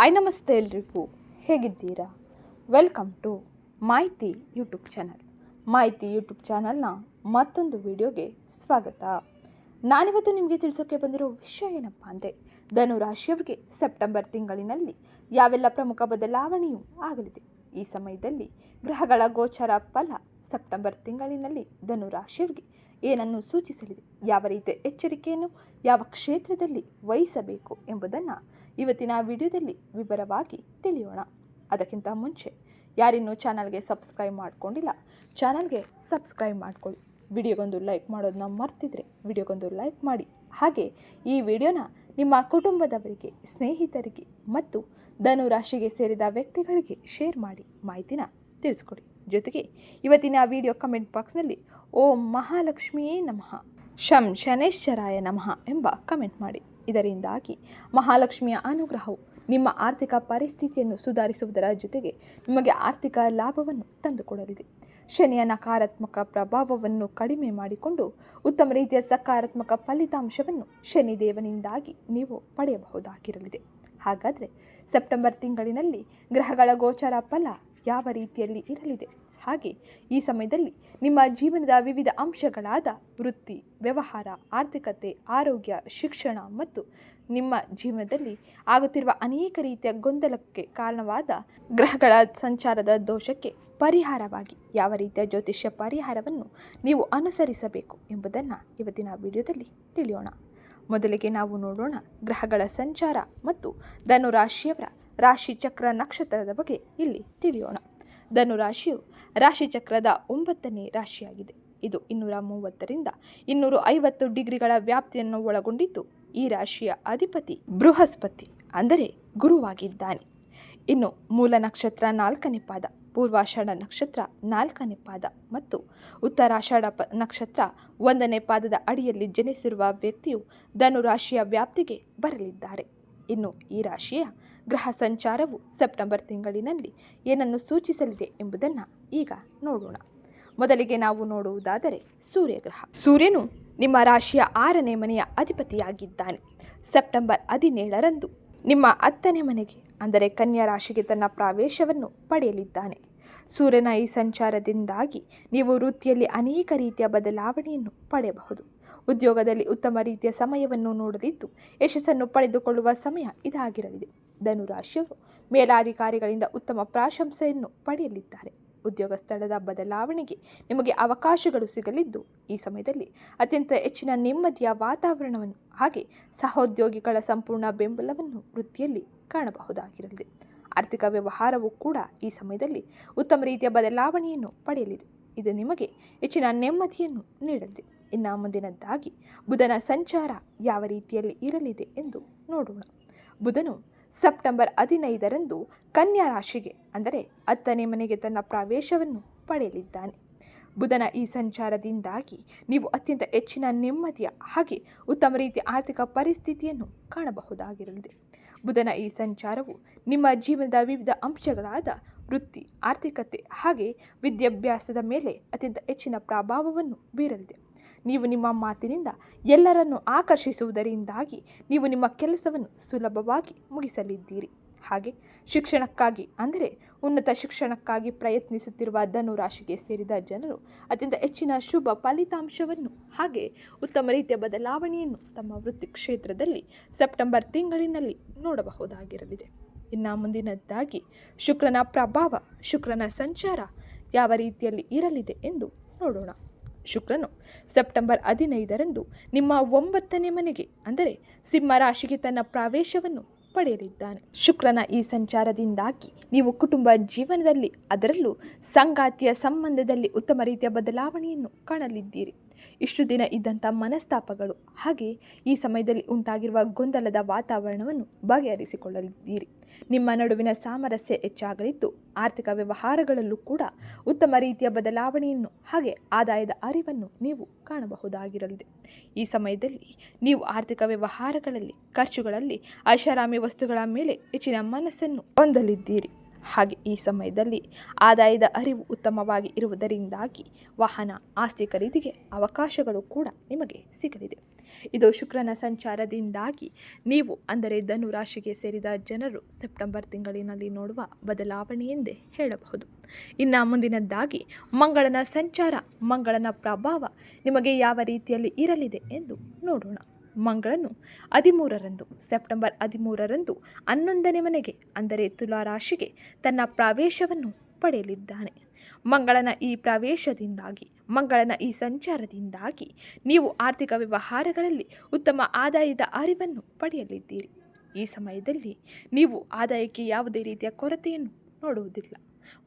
ಆಯ್ ನಮಸ್ತೆ ಎಲ್ರಿಗೂ. ಹೇಗಿದ್ದೀರಾ? Welcome to Mahiti YouTube channel. Mahiti YouTube ಚಾನಲ್ನ ಮತ್ತೊಂದು ವಿಡಿಯೋಗೆ ಸ್ವಾಗತ. ನಾನಿವತ್ತು ನಿಮಗೆ ತಿಳಿಸೋಕೆ ಬಂದಿರೋ ವಿಷಯ ಏನಪ್ಪ ಅಂದರೆ ಧನು ರಾಶಿಯವರಿಗೆ ಸೆಪ್ಟೆಂಬರ್ ತಿಂಗಳಿನಲ್ಲಿ ಯಾವೆಲ್ಲ ಪ್ರಮುಖ ಬದಲಾವಣೆಯೂ ಆಗಲಿದೆ. ಈ ಸಮಯದಲ್ಲಿ ಗ್ರಹಗಳ ಗೋಚರ ಫಲ ಸೆಪ್ಟೆಂಬರ್ ತಿಂಗಳಿನಲ್ಲಿ ಧನು ರಾಶಿಯವರಿಗೆ ಏನನ್ನು ಸೂಚಿಸಲಿದೆ? ಯಾವ ರೀತಿಯ ಎಚ್ಚರಿಕೆಯನ್ನು ಯಾವ ಕ್ಷೇತ್ರದಲ್ಲಿ ವಹಿಸಬೇಕು ಎಂಬುದನ್ನು ಇವತ್ತಿನ ವಿಡಿಯೋದಲ್ಲಿ ವಿವರವಾಗಿ ತಿಳಿಯೋಣ. ಅದಕ್ಕಿಂತ ಮುಂಚೆ, ಯಾರಿನ್ನೂ ಚಾನಲ್ಗೆ ಸಬ್ಸ್ಕ್ರೈಬ್ ಮಾಡ್ಕೊಂಡಿಲ್ಲ, ಚಾನಲ್ಗೆ ಸಬ್ಸ್ಕ್ರೈಬ್ ಮಾಡ್ಕೊಳ್ಳಿ. ವಿಡಿಯೋಗೊಂದು ಲೈಕ್ ಮಾಡೋದನ್ನ ಮರ್ತಿದ್ರೆ ವಿಡಿಯೋಗೊಂದು ಲೈಕ್ ಮಾಡಿ. ಹಾಗೆ, ಈ ವಿಡಿಯೋನ ನಿಮ್ಮ ಕುಟುಂಬದವರಿಗೆ, ಸ್ನೇಹಿತರಿಗೆ ಮತ್ತು ಧನು ರಾಶಿಗೆ ಸೇರಿದ ವ್ಯಕ್ತಿಗಳಿಗೆ ಶೇರ್ ಮಾಡಿ ಮಾಹಿತಿನ ತಿಳಿಸ್ಕೊಡಿ. ಜೊತೆಗೆ, ಇವತ್ತಿನ ವಿಡಿಯೋ ಕಮೆಂಟ್ ಬಾಕ್ಸ್ನಲ್ಲಿ ಓಂ ಮಹಾಲಕ್ಷ್ಮಿಯೇ ನಮಃ, ಶಂ ಶನೇಶ್ವರಾಯ ನಮಃ ಎಂಬ ಕಮೆಂಟ್ ಮಾಡಿ. ಇದರಿಂದಾಗಿ ಮಹಾಲಕ್ಷ್ಮಿಯ ಅನುಗ್ರಹವು ನಿಮ್ಮ ಆರ್ಥಿಕ ಪರಿಸ್ಥಿತಿಯನ್ನು ಸುಧಾರಿಸುವುದರ ಜೊತೆಗೆ ನಿಮಗೆ ಆರ್ಥಿಕ ಲಾಭವನ್ನು ತಂದುಕೊಡಲಿದೆ. ಶನಿಯ ನಕಾರಾತ್ಮಕ ಪ್ರಭಾವವನ್ನು ಕಡಿಮೆ ಮಾಡಿಕೊಂಡು ಉತ್ತಮ ರೀತಿಯ ಸಕಾರಾತ್ಮಕ ಫಲಿತಾಂಶವನ್ನು ಶನಿದೇವನಿಂದಾಗಿ ನೀವು ಪಡೆಯಬಹುದಾಗಿರಲಿದೆ. ಹಾಗಾದರೆ ಸೆಪ್ಟೆಂಬರ್ ತಿಂಗಳಿನಲ್ಲಿ ಗ್ರಹಗಳ ಗೋಚರ ಫಲ ಯಾವ ರೀತಿಯಲ್ಲಿ ಇರಲಿದೆ? ಹಾಗೆ ಈ ಸಮಯದಲ್ಲಿ ನಿಮ್ಮ ಜೀವನದ ವಿವಿಧ ಅಂಶಗಳಾದ ವೃತ್ತಿ, ವ್ಯವಹಾರ, ಆರ್ಥಿಕತೆ, ಆರೋಗ್ಯ, ಶಿಕ್ಷಣ ಮತ್ತು ನಿಮ್ಮ ಜೀವನದಲ್ಲಿ ಆಗುತ್ತಿರುವ ಅನೇಕ ರೀತಿಯ ಗೊಂದಲಕ್ಕೆ ಕಾರಣವಾದ ಗ್ರಹಗಳ ಸಂಚಾರದ ದೋಷಕ್ಕೆ ಪರಿಹಾರವಾಗಿ ಯಾವ ರೀತಿಯ ಜ್ಯೋತಿಷ್ಯ ಪರಿಹಾರವನ್ನು ನೀವು ಅನುಸರಿಸಬೇಕು ಎಂಬುದನ್ನು ಇವತ್ತಿನ ವಿಡಿಯೋದಲ್ಲಿ ತಿಳಿಯೋಣ. ಮೊದಲಿಗೆ ನಾವು ನೋಡೋಣ ಗ್ರಹಗಳ ಸಂಚಾರ ಮತ್ತು ಧನುರಾಶಿಯವರ ರಾಶಿ ಚಕ್ರ ನಕ್ಷತ್ರದ ಬಗ್ಗೆ ಇಲ್ಲಿ ತಿಳಿಯೋಣ. ಧನು ರಾಶಿಯು ರಾಶಿಚಕ್ರದ ಒಂಬತ್ತನೇ ರಾಶಿಯಾಗಿದೆ. ಇದು ಇನ್ನೂರ ಮೂವತ್ತರಿಂದ ಇನ್ನೂರ ಐವತ್ತು ಡಿಗ್ರಿಗಳ ವ್ಯಾಪ್ತಿಯನ್ನು ಒಳಗೊಂಡಿದ್ದು ಈ ರಾಶಿಯ ಅಧಿಪತಿ ಬೃಹಸ್ಪತಿ, ಅಂದರೆ ಗುರುವಾಗಿದ್ದಾನೆ. ಇನ್ನು ಮೂಲ ನಕ್ಷತ್ರ ನಾಲ್ಕನೇ ಪಾದ, ಪೂರ್ವಾಷಾಢ ನಕ್ಷತ್ರ ನಾಲ್ಕನೇ ಪಾದ ಮತ್ತು ಉತ್ತರಾಷಾಢ ಪ ನಕ್ಷತ್ರ ಒಂದನೇ ಪಾದದ ಅಡಿಯಲ್ಲಿ ಜನಿಸಿರುವ ವ್ಯಕ್ತಿಯು ಧನುರಾಶಿಯ ವ್ಯಾಪ್ತಿಗೆ ಬರಲಿದ್ದಾರೆ. ಇನ್ನು ಈ ರಾಶಿಯ ಗ್ರಹ ಸಂಚಾರವು ಸೆಪ್ಟೆಂಬರ್ ತಿಂಗಳಿನಲ್ಲಿ ಏನನ್ನು ಸೂಚಿಸಲಿದೆ ಎಂಬುದನ್ನು ಈಗ ನೋಡೋಣ. ಮೊದಲಿಗೆ ನಾವು ನೋಡುವುದಾದರೆ ಸೂರ್ಯಗ್ರಹ. ಸೂರ್ಯನು ನಿಮ್ಮ ರಾಶಿಯ ಆರನೇ ಮನೆಯ ಅಧಿಪತಿಯಾಗಿದ್ದಾನೆ. ಸೆಪ್ಟೆಂಬರ್ ಹದಿನೇಳರಂದು ನಿಮ್ಮ ಹತ್ತನೇ ಮನೆಗೆ, ಅಂದರೆ ಕನ್ಯಾ ರಾಶಿಗೆ ತನ್ನ ಪ್ರವೇಶವನ್ನು ಪಡೆಯಲಿದ್ದಾನೆ. ಸೂರ್ಯನ ಈ ಸಂಚಾರದಿಂದಾಗಿ ನೀವು ವೃತ್ತಿಯಲ್ಲಿ ಅನೇಕ ರೀತಿಯ ಬದಲಾವಣೆಯನ್ನು ಪಡೆಯಬಹುದು. ಉದ್ಯೋಗದಲ್ಲಿ ಉತ್ತಮ ರೀತಿಯ ಸಮಯವನ್ನು ನೋಡಲಿದ್ದು ಯಶಸ್ಸನ್ನು ಪಡೆದುಕೊಳ್ಳುವ ಸಮಯ ಇದಾಗಿರಲಿದೆ. ಧನುರಾಶಿಯವರು ಮೇಲಾಧಿಕಾರಿಗಳಿಂದ ಉತ್ತಮ ಪ್ರಾಶಂಸೆಯನ್ನು ಪಡೆಯಲಿದ್ದಾರೆ. ಉದ್ಯೋಗ ಸ್ಥಳದ ಬದಲಾವಣೆಗೆ ನಿಮಗೆ ಅವಕಾಶಗಳು ಸಿಗಲಿದ್ದು ಈ ಸಮಯದಲ್ಲಿ ಅತ್ಯಂತ ಹೆಚ್ಚಿನ ನೆಮ್ಮದಿಯ ವಾತಾವರಣವನ್ನು ಹಾಗೆ ಸಹೋದ್ಯೋಗಿಗಳ ಸಂಪೂರ್ಣ ಬೆಂಬಲವನ್ನು ವೃತ್ತಿಯಲ್ಲಿ ಕಾಣಬಹುದಾಗಿರಲಿದೆ. ಆರ್ಥಿಕ ವ್ಯವಹಾರವು ಕೂಡ ಈ ಸಮಯದಲ್ಲಿ ಉತ್ತಮ ರೀತಿಯ ಬದಲಾವಣೆಯನ್ನು ಪಡೆಯಲಿದೆ. ಇದು ನಿಮಗೆ ಹೆಚ್ಚಿನ ನೆಮ್ಮದಿಯನ್ನು ನೀಡಲಿದೆ. ಇನ್ನು ಮುಂದಿನದ್ದಾಗಿ ಬುಧನ ಸಂಚಾರ ಯಾವ ರೀತಿಯಲ್ಲಿ ಇರಲಿದೆ ಎಂದು ನೋಡೋಣ. ಬುಧನು ಸೆಪ್ಟೆಂಬರ್ ಹದಿನೈದರಂದು ಕನ್ಯಾ ರಾಶಿಗೆ, ಅಂದರೆ ಹತ್ತನೇ ಮನೆಗೆ ತನ್ನ ಪ್ರವೇಶವನ್ನು ಪಡೆಯಲಿದ್ದಾನೆ. ಬುಧನ ಈ ಸಂಚಾರದಿಂದಾಗಿ ನೀವು ಅತ್ಯಂತ ಹೆಚ್ಚಿನ ನೆಮ್ಮದಿಯ ಹಾಗೆ ಉತ್ತಮ ರೀತಿಯ ಆರ್ಥಿಕ ಪರಿಸ್ಥಿತಿಯನ್ನು ಕಾಣಬಹುದಾಗಿರಲಿದೆ. ಬುಧನ ಈ ಸಂಚಾರವು ನಿಮ್ಮ ಜೀವನದ ವಿವಿಧ ಅಂಶಗಳಾದ ವೃತ್ತಿ, ಆರ್ಥಿಕತೆ ಹಾಗೆ ವಿದ್ಯಾಭ್ಯಾಸದ ಮೇಲೆ ಅತ್ಯಂತ ಹೆಚ್ಚಿನ ಪ್ರಭಾವವನ್ನು ಬೀರಲಿದೆ. ನೀವು ನಿಮ್ಮ ಮಾತಿನಿಂದ ಎಲ್ಲರನ್ನು ಆಕರ್ಷಿಸುವುದರಿಂದಾಗಿ ನೀವು ನಿಮ್ಮ ಕೆಲಸವನ್ನು ಸುಲಭವಾಗಿ ಮುಗಿಸಲಿದ್ದೀರಿ. ಹಾಗೆ ಶಿಕ್ಷಣಕ್ಕಾಗಿ ಅಂದರೆ ಉನ್ನತ ಶಿಕ್ಷಣಕ್ಕಾಗಿ ಪ್ರಯತ್ನಿಸುತ್ತಿರುವ ಧನುರಾಶಿಗೆ ಸೇರಿದ ಜನರು ಅತ್ಯಂತ ಹೆಚ್ಚಿನ ಶುಭ ಫಲಿತಾಂಶವನ್ನು ಹಾಗೆ ಉತ್ತಮ ರೀತಿಯ ಬದಲಾವಣೆಯನ್ನು ತಮ್ಮ ವೃತ್ತಿ ಕ್ಷೇತ್ರದಲ್ಲಿ ಸೆಪ್ಟೆಂಬರ್ ತಿಂಗಳಿನಲ್ಲಿ ನೋಡಬಹುದಾಗಿರಲಿದೆ. ಇನ್ನು ಮುಂದಿನದ್ದಾಗಿ ಶುಕ್ರನ ಪ್ರಭಾವ, ಶುಕ್ರನ ಸಂಚಾರ ಯಾವ ರೀತಿಯಲ್ಲಿ ಇರಲಿದೆ ಎಂದು ನೋಡೋಣ. ಶುಕ್ರನು. ಸೆಪ್ಟೆಂಬರ್ ಹದಿನೈದರಂದು ನಿಮ್ಮ ಒಂಬತ್ತನೇ ಮನೆಗೆ, ಅಂದರೆ ಸಿಂಹ ರಾಶಿಗೆ ತನ್ನ ಪ್ರವೇಶವನ್ನು ಪಡೆಯಲಿದ್ದಾನೆ. ಶುಕ್ರನ ಈ ಸಂಚಾರದಿಂದಾಗಿ ನೀವು ಕುಟುಂಬ ಜೀವನದಲ್ಲಿ ಅದರಲ್ಲೂ ಸಂಗಾತಿಯ ಸಂಬಂಧದಲ್ಲಿ ಉತ್ತಮ ರೀತಿಯ ಬದಲಾವಣೆಯನ್ನು ಕಾಣಲಿದ್ದೀರಿ. ಇಷ್ಟು ದಿನ ಇದ್ದಂಥ ಮನಸ್ತಾಪಗಳು. ಹಾಗೆ ಈ ಸಮಯದಲ್ಲಿ ಉಂಟಾಗಿರುವ ಗೊಂದಲದ ವಾತಾವರಣವನ್ನು ಬಗೆಹರಿಸಿಕೊಳ್ಳಲಿದ್ದೀರಿ ನಿಮ್ಮ ನಡುವಿನ ಸಾಮರಸ್ಯ ಹೆಚ್ಚಾಗಲಿದ್ದು, ಆರ್ಥಿಕ ವ್ಯವಹಾರಗಳಲ್ಲೂ ಕೂಡ ಉತ್ತಮ ರೀತಿಯ ಬದಲಾವಣೆಯನ್ನು ಹಾಗೆ ಆದಾಯದ ಅರಿವನ್ನು ನೀವು ಕಾಣಬಹುದಾಗಿರಲಿದೆ. ಈ ಸಮಯದಲ್ಲಿ ನೀವು ಆರ್ಥಿಕ ವ್ಯವಹಾರಗಳಲ್ಲಿ, ಖರ್ಚುಗಳಲ್ಲಿ ಐಷಾರಾಮಿ ವಸ್ತುಗಳ ಮೇಲೆ ಹೆಚ್ಚಿನ ಮನಸ್ಸನ್ನು ಹೊಂದಲಿದ್ದೀರಿ. ಹಾಗೆ ಈ ಸಮಯದಲ್ಲಿ ಆದಾಯದ ಅರಿವು ಉತ್ತಮವಾಗಿ ಇರುವುದರಿಂದಾಗಿ ವಾಹನ ಆಸ್ತಿ ಖರೀದಿಗೆ ಅವಕಾಶಗಳು ಕೂಡ ನಿಮಗೆ ಸಿಗಲಿದೆ. ಇದು ಶುಕ್ರನ ಸಂಚಾರದಿಂದಾಗಿ ನೀವು ಅಂದರೆ ಧನು ರಾಶಿಗೆ ಸೇರಿದ ಜನರು ಸೆಪ್ಟೆಂಬರ್ ತಿಂಗಳಿನಲ್ಲಿ ನೋಡುವ ಬದಲಾವಣೆ ಎಂದೇ ಹೇಳಬಹುದು. ಇನ್ನು ಮುಂದಿನದ್ದಾಗಿ ಮಂಗಳನ ಸಂಚಾರ, ಮಂಗಳನ ಪ್ರಭಾವ ನಿಮಗೆ ಯಾವ ರೀತಿಯಲ್ಲಿ ಇರಲಿದೆ ಎಂದು ನೋಡೋಣ. ಮಂಗಳನು. ಹದಿಮೂರರಂದು, ಸೆಪ್ಟೆಂಬರ್ ಹದಿಮೂರರಂದು ಹನ್ನೊಂದನೇ ಮನೆಗೆ, ಅಂದರೆ ತುಲಾರಾಶಿಗೆ, ತನ್ನ ಪ್ರವೇಶವನ್ನು ಪಡೆಯಲಿದ್ದಾನೆ. ಮಂಗಳನ ಈ ಪ್ರವೇಶದಿಂದಾಗಿ, ಮಂಗಳನ ಈ ಸಂಚಾರದಿಂದಾಗಿ ನೀವು ಆರ್ಥಿಕ ವ್ಯವಹಾರಗಳಲ್ಲಿ ಉತ್ತಮ ಆದಾಯದ ಅರಿವನ್ನು ಪಡೆಯಲಿದ್ದೀರಿ. ಈ ಸಮಯದಲ್ಲಿ ನೀವು ಆದಾಯಕ್ಕೆ ಯಾವುದೇ ರೀತಿಯ ಕೊರತೆಯನ್ನು ನೋಡುವುದಿಲ್ಲ.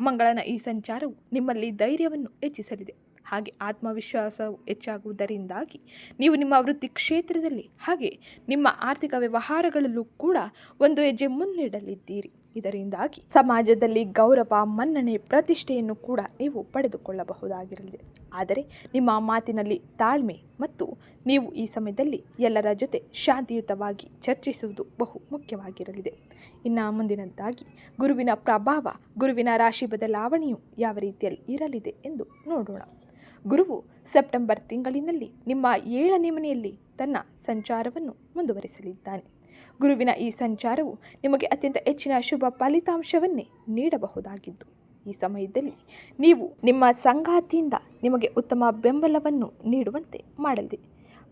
ಮಂಗಳನ ಈ ಸಂಚಾರವು ನಿಮ್ಮಲ್ಲಿ ಧೈರ್ಯವನ್ನು ಹೆಚ್ಚಿಸಲಿದೆ. ಹಾಗೆ ಆತ್ಮವಿಶ್ವಾಸವು ಹೆಚ್ಚಾಗುವುದರಿಂದಾಗಿ ನೀವು ನಿಮ್ಮ ವೃತ್ತಿ ಕ್ಷೇತ್ರದಲ್ಲಿ ಹಾಗೆ ನಿಮ್ಮ ಆರ್ಥಿಕ ವ್ಯವಹಾರಗಳಲ್ಲೂ ಕೂಡ ಒಂದು ಹೆಜ್ಜೆ ಮುನ್ನಿಡಲಿದ್ದೀರಿ. ಇದರಿಂದಾಗಿ ಸಮಾಜದಲ್ಲಿ ಗೌರವ, ಮನ್ನಣೆ, ಪ್ರತಿಷ್ಠೆಯನ್ನು ಕೂಡ ನೀವು ಪಡೆದುಕೊಳ್ಳಬಹುದಾಗಿರಲಿದೆ. ಆದರೆ ನಿಮ್ಮ ಮಾತಿನಲ್ಲಿ ತಾಳ್ಮೆ ಮತ್ತು ನೀವು ಈ ಸಮಯದಲ್ಲಿ ಎಲ್ಲರ ಜೊತೆ ಶಾಂತಿಯುತವಾಗಿ ಚರ್ಚಿಸುವುದು ಬಹು ಮುಖ್ಯವಾಗಿರಲಿದೆ. ಇನ್ನು ಮುಂದಿನದ್ದಾಗಿ, ಗುರುವಿನ ಪ್ರಭಾವ, ಗುರುವಿನ ರಾಶಿ ಬದಲಾವಣೆಯು ಯಾವ ರೀತಿಯಲ್ಲಿ ಇರಲಿದೆ ಎಂದು ನೋಡೋಣ. ಗುರುವು ಸೆಪ್ಟೆಂಬರ್ ತಿಂಗಳಿನಲ್ಲಿ ನಿಮ್ಮ ಏಳನೇ ಮನೆಯಲ್ಲಿ ತನ್ನ ಸಂಚಾರವನ್ನು ಮುಂದುವರಿಸಲಿದ್ದಾನೆ. ಗುರುವಿನ ಈ ಸಂಚಾರವು ನಿಮಗೆ ಅತ್ಯಂತ ಹೆಚ್ಚಿನ ಶುಭ ಫಲಿತಾಂಶವನ್ನೇ ನೀಡಬಹುದಾಗಿದ್ದು, ಈ ಸಮಯದಲ್ಲಿ ನೀವು ನಿಮ್ಮ ಸಂಗಾತಿಯಿಂದ ನಿಮಗೆ ಉತ್ತಮ ಬೆಂಬಲವನ್ನು ನೀಡುವಂತೆ ಮಾಡಲಿದೆ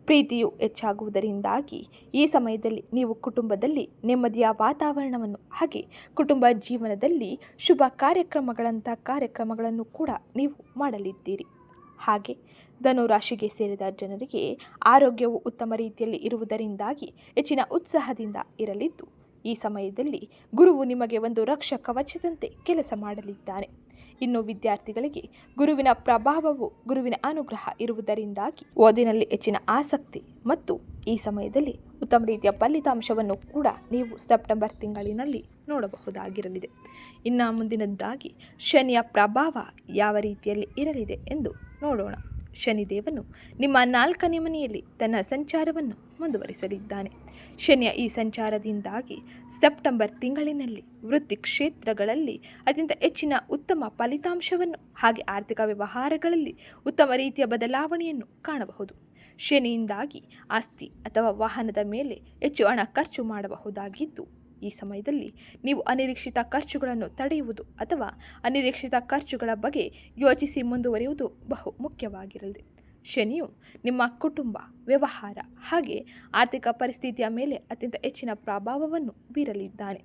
ಪ್ರೀತಿಯು ಹೆಚ್ಚಾಗುವುದರಿಂದಾಗಿ ಈ ಸಮಯದಲ್ಲಿ ನೀವು ಕುಟುಂಬದಲ್ಲಿ ನೆಮ್ಮದಿಯ ವಾತಾವರಣವನ್ನು ಹಾಗೆ ಕುಟುಂಬ ಜೀವನದಲ್ಲಿ ಶುಭ ಕಾರ್ಯಕ್ರಮಗಳಂಥ ಕಾರ್ಯಕ್ರಮಗಳನ್ನು ಕೂಡ ನೀವು ಮಾಡಲಿದ್ದೀರಿ. ಹಾಗೆ ಧನು ರಾಶಿಗೆ ಸೇರಿದ ಜನರಿಗೆ ಆರೋಗ್ಯವು ಉತ್ತಮ ರೀತಿಯಲ್ಲಿ ಇರುವುದರಿಂದಾಗಿ ಹೆಚ್ಚಿನ ಉತ್ಸಾಹದಿಂದ ಇರಲಿದ್ದು, ಈ ಸಮಯದಲ್ಲಿ ಗುರುವು ನಿಮಗೆ ಒಂದು ರಕ್ಷ ಕವಚದಂತೆ ಕೆಲಸ ಮಾಡಲಿದ್ದಾನೆ. ಇನ್ನು ವಿದ್ಯಾರ್ಥಿಗಳಿಗೆ ಗುರುವಿನ ಪ್ರಭಾವವು ಗುರುವಿನ ಅನುಗ್ರಹ ಇರುವುದರಿಂದಾಗಿ ಓದಿನಲ್ಲಿ ಹೆಚ್ಚಿನ ಆಸಕ್ತಿ ಮತ್ತು ಈ ಸಮಯದಲ್ಲಿ ಉತ್ತಮ ರೀತಿಯ ಫಲಿತಾಂಶವನ್ನು ಕೂಡ ನೀವು ಸೆಪ್ಟೆಂಬರ್ ತಿಂಗಳಿನಲ್ಲಿ ನೋಡಬಹುದಾಗಿರಲಿದೆ. ಇನ್ನು ಮುಂದಿನದ್ದಾಗಿ ಶನಿಯ ಪ್ರಭಾವ ಯಾವ ರೀತಿಯಲ್ಲಿ ಇರಲಿದೆ ಎಂದು ನೋಡೋಣ. ಶನಿದೇವನು ನಿಮ್ಮ ನಾಲ್ಕನೇ ಮನೆಯಲ್ಲಿ ತನ್ನ ಸಂಚಾರವನ್ನು ಮುಂದುವರಿಸಲಿದ್ದಾನೆ. ಶನಿಯ ಈ ಸಂಚಾರದಿಂದಾಗಿ ಸೆಪ್ಟೆಂಬರ್ ತಿಂಗಳಿನಲ್ಲಿ ವೃತ್ತಿ ಕ್ಷೇತ್ರಗಳಲ್ಲಿ ಅತ್ಯಂತ ಹೆಚ್ಚಿನ ಉತ್ತಮ ಫಲಿತಾಂಶವನ್ನು ಹಾಗೆ ಆರ್ಥಿಕ ವ್ಯವಹಾರಗಳಲ್ಲಿ ಉತ್ತಮ ರೀತಿಯ ಬದಲಾವಣೆಯನ್ನು ಕಾಣಬಹುದು. ಶನಿಯಿಂದಾಗಿ ಆಸ್ತಿ ಅಥವಾ ವಾಹನದ ಮೇಲೆ ಹೆಚ್ಚು ಹಣ ಖರ್ಚು ಮಾಡಬಹುದಾಗಿದ್ದು ಈ ಸಮಯದಲ್ಲಿ ನೀವು ಅನಿರೀಕ್ಷಿತ ಖರ್ಚುಗಳನ್ನು ತಡೆಯುವುದು ಅಥವಾ ಅನಿರೀಕ್ಷಿತ ಖರ್ಚುಗಳ ಬಗ್ಗೆ ಯೋಚಿಸಿ ಮುಂದುವರಿಯುವುದು ಬಹು ಮುಖ್ಯವಾಗಿರಲಿದೆ ಶನಿಯು ನಿಮ್ಮ ಕುಟುಂಬ, ವ್ಯವಹಾರ ಹಾಗೆ ಆರ್ಥಿಕ ಪರಿಸ್ಥಿತಿಯ ಮೇಲೆ ಅತ್ಯಂತ ಹೆಚ್ಚಿನ ಪ್ರಭಾವವನ್ನು ಬೀರಲಿದ್ದಾನೆ.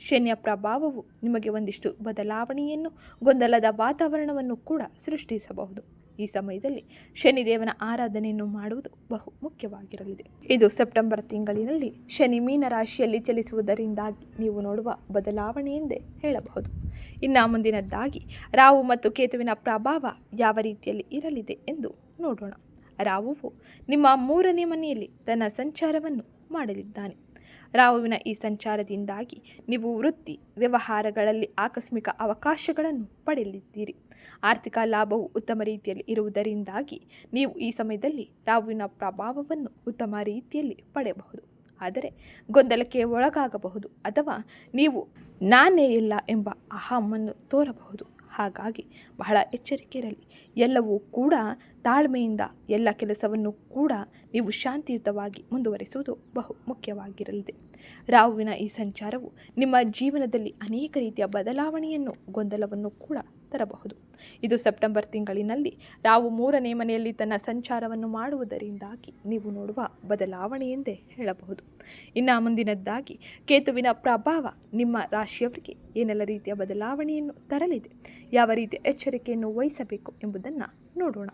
ಶನಿಯ ಪ್ರಭಾವವು ನಿಮಗೆ ಒಂದಿಷ್ಟು ಬದಲಾವಣೆಯನ್ನು, ಗೊಂದಲದ ವಾತಾವರಣವನ್ನು ಕೂಡ ಸೃಷ್ಟಿಸಬಹುದು. ಈ ಸಮಯದಲ್ಲಿ ಶನಿದೇವನ ಆರಾಧನೆಯನ್ನು ಮಾಡುವುದು ಬಹು ಮುಖ್ಯವಾಗಿರಲಿದೆ. ಇದು ಸೆಪ್ಟೆಂಬರ್ ತಿಂಗಳಿನಲ್ಲಿ ಶನಿ ಮೀನ ರಾಶಿಯಲ್ಲಿ ಚಲಿಸುವುದರಿಂದಾಗಿ ನೀವು ನೋಡುವ ಬದಲಾವಣೆ ಎಂದೇ ಹೇಳಬಹುದು. ಇನ್ನು ಮುಂದಿನದ್ದಾಗಿ ರಾವು ಮತ್ತು ಕೇತುವಿನ ಪ್ರಭಾವ ಯಾವ ರೀತಿಯಲ್ಲಿ ಇರಲಿದೆ ಎಂದು ನೋಡೋಣ. ರಾಹುವು ನಿಮ್ಮ ಮೂರನೇ ಮನೆಯಲ್ಲಿ ತನ್ನ ಸಂಚಾರವನ್ನು ಮಾಡಲಿದ್ದಾನೆ. ರಾಹುವಿನ ಈ ಸಂಚಾರದಿಂದಾಗಿ ನೀವು ವೃತ್ತಿ, ವ್ಯವಹಾರಗಳಲ್ಲಿ ಆಕಸ್ಮಿಕ ಅವಕಾಶಗಳನ್ನು ಪಡೆಯಲಿದ್ದೀರಿ. ಆರ್ಥಿಕ ಲಾಭವು ಉತ್ತಮ ರೀತಿಯಲ್ಲಿ ಇರುವುದರಿಂದಾಗಿ ನೀವು ಈ ಸಮಯದಲ್ಲಿ ರಾಹುವಿನ ಪ್ರಭಾವವನ್ನು ಉತ್ತಮ ರೀತಿಯಲ್ಲಿ ಪಡೆಯಬಹುದು. ಆದರೆ ಗೊಂದಲಕ್ಕೆ ಒಳಗಾಗಬಹುದು ಅಥವಾ ನೀವು ನಾನೇ ಇಲ್ಲ ಎಂಬ ಅಹಮನ್ನು ತೋರಬಹುದು. ಹಾಗಾಗಿ ಬಹಳ ಎಚ್ಚರಿಕೆ ಇರಲಿ ಎಲ್ಲವೂ ಕೂಡ ತಾಳ್ಮೆಯಿಂದ, ಎಲ್ಲ ಕೆಲಸವನ್ನು ಕೂಡ ನೀವು ಶಾಂತಿಯುತವಾಗಿ ಮುಂದುವರಿಸುವುದು ಬಹು ಮುಖ್ಯವಾಗಿರಲಿದೆ. ರಾಹುವಿನ ಈ ಸಂಚಾರವು ನಿಮ್ಮ ಜೀವನದಲ್ಲಿ ಅನೇಕ ರೀತಿಯ ಬದಲಾವಣೆಯನ್ನು, ಗೊಂದಲವನ್ನು ಕೂಡ ತರಬಹುದು. ಇದು ಸೆಪ್ಟೆಂಬರ್ ತಿಂಗಳಿನಲ್ಲಿ ರಾವು ಮೂರನೇ ಮನೆಯಲ್ಲಿ ತನ್ನ ಸಂಚಾರವನ್ನು ಮಾಡುವುದರಿಂದಾಗಿ ನೀವು ನೋಡುವ ಬದಲಾವಣೆ ಎಂದೇ ಹೇಳಬಹುದು. ಇನ್ನು ಮುಂದಿನದ್ದಾಗಿ, ಕೇತುವಿನ ಪ್ರಭಾವ ನಿಮ್ಮ ರಾಶಿಯವರಿಗೆ ಏನೆಲ್ಲ ರೀತಿಯ ಬದಲಾವಣೆಯನ್ನು ತರಲಿದೆ, ಯಾವ ರೀತಿಯ ಎಚ್ಚರಿಕೆಯನ್ನು ವಹಿಸಬೇಕು ಎಂಬುದನ್ನು ನೋಡೋಣ.